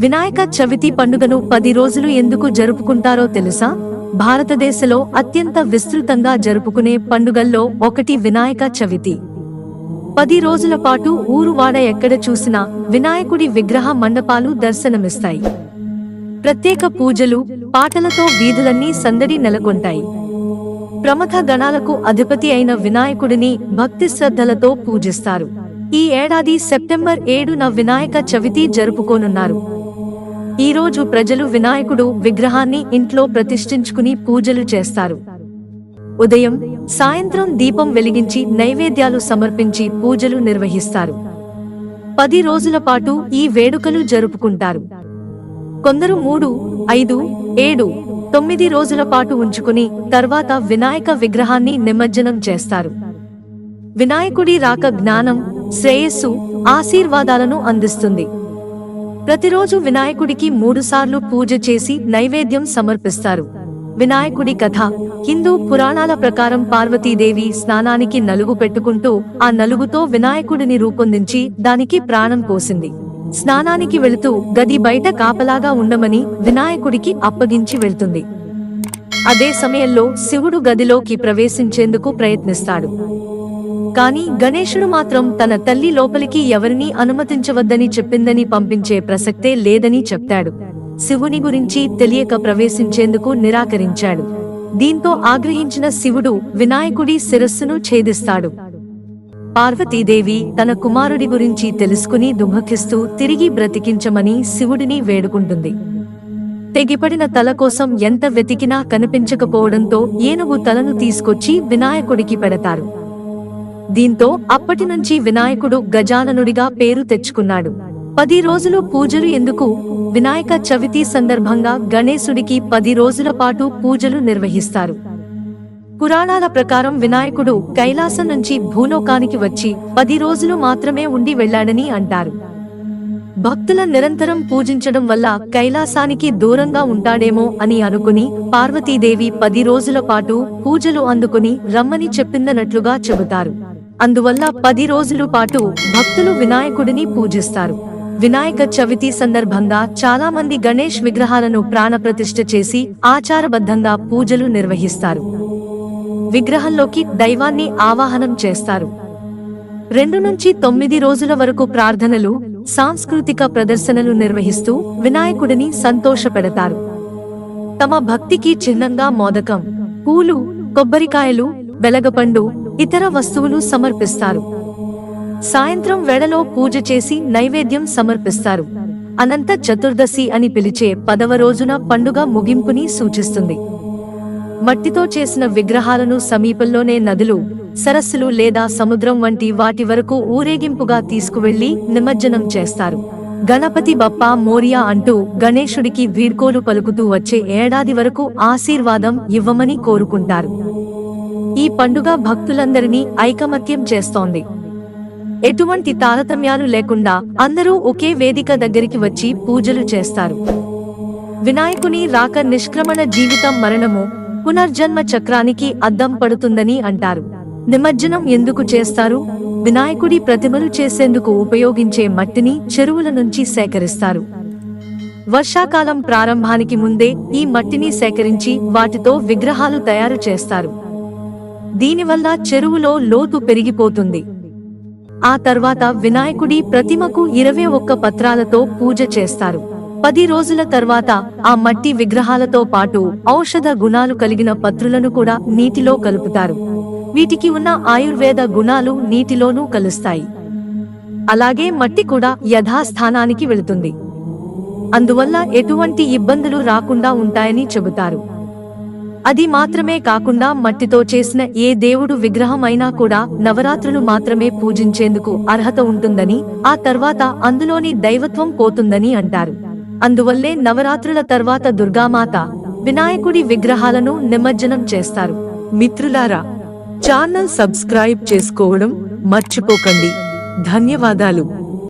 వినాయక చవితి పండుగను పది రోజులు ఎందుకు జరుపుకుంటారో తెలుసా? భారతదేశంలో అత్యంత విస్తృతంగా జరుపుకునే పండుగల్లో ఒకటి వినాయక చవితి. పది రోజుల పాటు ఊరువాడ ఎక్కడ చూసినా వినాయకుడి విగ్రహ మండపాలు దర్శనమిస్తాయి. ప్రత్యేక పూజలు పాటలతో వీధులన్నీ సందడి నెలకొంటాయి. ప్రముఖ గణాలకు అధిపతి అయిన వినాయకుడిని భక్తి శ్రద్ధలతో పూజిస్తారు. ఈ ఏడాది సెప్టెంబర్ ఏడున వినాయక చవితి జరుపుకోనున్నారు. ఈ రోజు ప్రజలు వినాయకుడు విగ్రహాన్ని ఇంట్లో ప్రతిష్ఠించుకుని పూజలు చేస్తారు. ఉదయం సాయంత్రం దీపం వెలిగించి నైవేద్యాలు సమర్పించి పూజలు నిర్వహిస్తారు. పది రోజుల పాటు ఈ వేడుకలు జరుపుకుంటారు. కొందరు మూడు ఐదు ఏడు తొమ్మిది రోజుల పాటు ఉంచుకుని తర్వాత వినాయక విగ్రహాన్ని నిమజ్జనం చేస్తారు. వినాయకుడి రాక జ్ఞానం శ్రేయస్సు ఆశీర్వాదాలను అందిస్తుంది. ప్రతిరోజు వినాయకుడికి మూడుసార్లు పూజ చేసి నైవేద్యం సమర్పిస్తారు. వినాయకుడి కథ హిందూ పురాణాల ప్రకారం పార్వతీదేవి స్నానానికి నలుగు పెట్టుకుంటూ ఆ నలుగుతో వినాయకుడిని రూపొందించి దానికి ప్రాణం పోసింది. స్నానానికి వెళుతూ గది బయట కాపలాగా ఉండమని వినాయకుడికి అప్పగించి వెళ్తుంది. అదే సమయంలో శివుడు గదిలోకి ప్రవేశించేందుకు ప్రయత్నిస్తాడు. కాని గణేశుడు మాత్రం తన తల్లి లోపలికి ఎవరినీ అనుమతించవద్దని చెప్పిందని పంపించే ప్రసక్తే లేదని చెప్తాడు. శివుని గురించి తెలియక ప్రవేశించేందుకు నిరాకరించాడు. దీంతో ఆగ్రహించిన శివుడు వినాయకుడి శిరస్సును ఛేదిస్తాడు. పార్వతీదేవి తన కుమారుడి గురించి తెలుసుకుని దుఃఖిస్తూ తిరిగి బ్రతికించమని శివుడిని వేడుకుంటుంది. తెగిపడిన తల కోసం ఎంత వెతికినా కనిపించకపోవడంతో ఏనుగు తలను తీసుకొచ్చి వినాయకుడికి పెడతారు. దీంతో అప్పటి నుంచి వినాయకుడు గజాననుడిగా పేరు తెచ్చుకున్నాడు. పది రోజులు పూజలు ఎందుకు? వినాయక చవితి సందర్భంగా గణేశుడికి పది రోజుల పాటు పూజలు నిర్వహిస్తారు. పురాణాల ప్రకారం వినాయకుడు కైలాసం నుంచి భూలోకానికి వచ్చి పది రోజులు మాత్రమే ఉండి వెళ్ళాడని అంటారు. భక్తుల నిరంతరం పూజించడం వల్ల కైలాసానికి దూరంగా ఉంటాడేమో అని అనుకుని పార్వతీదేవి పది రోజుల పాటు పూజలు అందుకుని రమ్మని చెప్పిందనట్లుగా చెబుతారు. అందువల్ల పది రోజుల పాటు భక్తులు వినాయకుడిని పూజిస్తారు. వినాయక చవితి సందర్భంగా చాలా మంది గణేష్ విగ్రహాలను ప్రాణప్రతిష్ఠ చేసి ఆచారబద్ధంగా పూజలు నిర్వహిస్తారు. విగ్రహంలోకి దైవాన్ని ఆవాహనం చేస్తారు. రెండు నుంచి తొమ్మిది రోజుల వరకు ప్రార్థనలు సాంస్కృతిక ప్రదర్శనలు నిర్వహిస్తూ వినాయకుడిని సంతోషపెడతారు. తమ భక్తికి చిహ్నంగా మోదకం పూలు కొబ్బరికాయలు వెలగపండు ఇతర వస్తువులు సమర్పిస్తారు. సాయంత్రం వెడలో పూజ చేసి నైవేద్యం సమర్పిస్తారు. అనంత చతుర్దశి అని పిలిచే పదవ రోజున పండుగ ముగింపుని సూచిస్తుంది. మట్టితో చేసిన విగ్రహాలను సమీపంలోనే నదులు సరస్సులు లేదా సముద్రం వంటి వాటి వరకు ఊరేగింపుగా తీసుకువెళ్ళి నిమజ్జనం చేస్తారు. గణపతి బప్పా మోరియా అంటూ గణేశుడికి వీడ్కోలు పలుకుతూ వచ్చే ఏడాది వరకు ఆశీర్వాదం ఇవ్వమని కోరుకుంటారు. ఈ పండుగ భక్తులందరినీ ఐకమత్యం చేస్తోంది. ఎటువంటి తారతమ్యాలు లేకుండా అందరూ ఒకే వేదిక దగ్గరికి వచ్చి పూజలు చేస్తారు. వినాయకుని రాక నిష్క్రమణ జీవితం మరణము పునర్జన్మ చక్రానికి అద్దం పడుతుందని అంటారు. నిమజ్జనం ఎందుకు చేస్తారు? వినాయకుడి ప్రతిమలు చేసేందుకు ఉపయోగించే మట్టిని చెరువుల నుంచి సేకరిస్తారు. వర్షాకాలం ప్రారంభానికి ముందే ఈ మట్టిని సేకరించి వాటితో విగ్రహాలు తయారు చేస్తారు. దీనివల్ల చెరువులో లోతు పెరిగిపోతుంది. ఆ తర్వాత వినాయకుడి ప్రతిమకు ఇరవై ఒక్క పత్రాలతో పూజ చేస్తారు. పది రోజుల తర్వాత ఆ మట్టి విగ్రహాలతో పాటు ఔషధ గుణాలు కలిగిన పత్రులను కూడా నీటిలో కలుపుతారు. వీటికి ఉన్న ఆయుర్వేద గుణాలు నీటిలోనూ కలుస్తాయి. అలాగే మట్టి కూడా యథాస్థానానికి వెళుతుంది. అందువల్ల ఎటువంటి ఇబ్బందులు రాకుండా ఉంటాయని చెబుతారు. అది మాత్రమే కాకుండా మట్టితో చేసిన ఏ దేవుడు విగ్రహం అయినా కూడా నవరాత్రులు మాత్రమే పూజించేందుకు అర్హత ఉంటుందని ఆ తర్వాత అందులోని దైవత్వం పోతుందని అంటారు. అందువల్లే నవరాత్రుల తర్వాత దుర్గామాత వినాయకుడి విగ్రహాలను నిమజ్జనం చేస్తారు. మిత్రులారా ఛానల్ సబ్స్క్రైబ్ చేసుకోవడం మర్చిపోకండి. ధన్యవాదాలు.